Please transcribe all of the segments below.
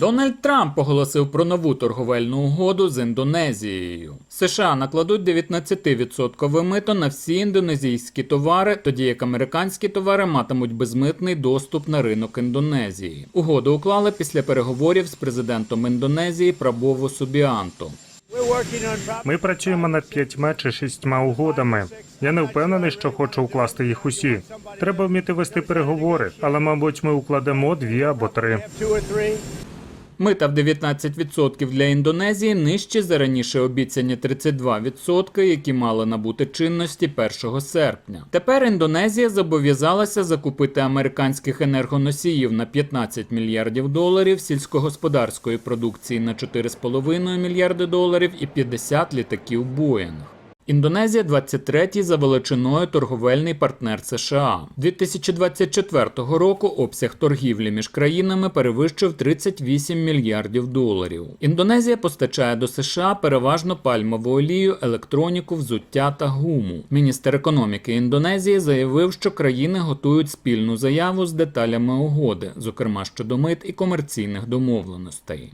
Дональд Трамп оголосив про нову торговельну угоду з Індонезією. США накладуть 19% мито на всі індонезійські товари, тоді як американські товари матимуть безмитний доступ на ринок Індонезії. Угоду уклали після переговорів з президентом Індонезії Прабово Субіанто. Ми працюємо над п'ятьма чи шістьма угодами. Я не впевнений, що хочу укласти їх усі. Треба вміти вести переговори, але, мабуть, ми укладемо дві або три. Мита в 19% для Індонезії нижчі за раніше обіцяні 32%, які мали набути чинності 1 серпня. Тепер Індонезія зобов'язалася закупити американських енергоносіїв на 15 мільярдів доларів, сільськогосподарської продукції на 4,5 мільярди доларів і 50 літаків Боїнг. Індонезія 23-й за величиною торговельний партнер США. 2024 року обсяг торгівлі між країнами перевищив 38 мільярдів доларів. Індонезія постачає до США переважно пальмову олію, електроніку, взуття та гуму. Міністр економіки Індонезії заявив, що країни готують спільну заяву з деталями угоди, зокрема щодо мит і комерційних домовленостей.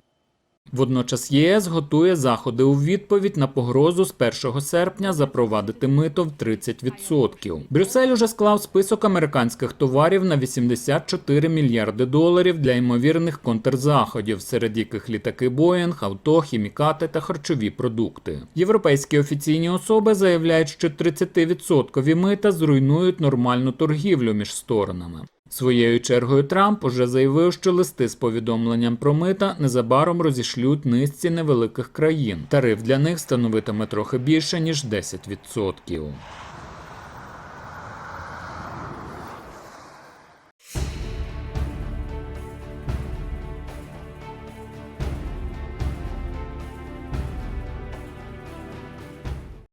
Водночас єС готує заходи у відповідь на погрозу з 1 серпня запровадити мито в 30%. Брюссель уже склав список американських товарів на 84 мільярди доларів для ймовірних контрзаходів, серед яких літаки Боїнг, авто, хімікати та харчові продукти. Європейські офіційні особи заявляють, що 30% мита зруйнують нормальну торгівлю між сторонами. Своєю чергою Трамп уже заявив, що листи з повідомленням про мита незабаром розішлють низці невеликих країн. Тариф для них становитиме трохи більше ніж 10%.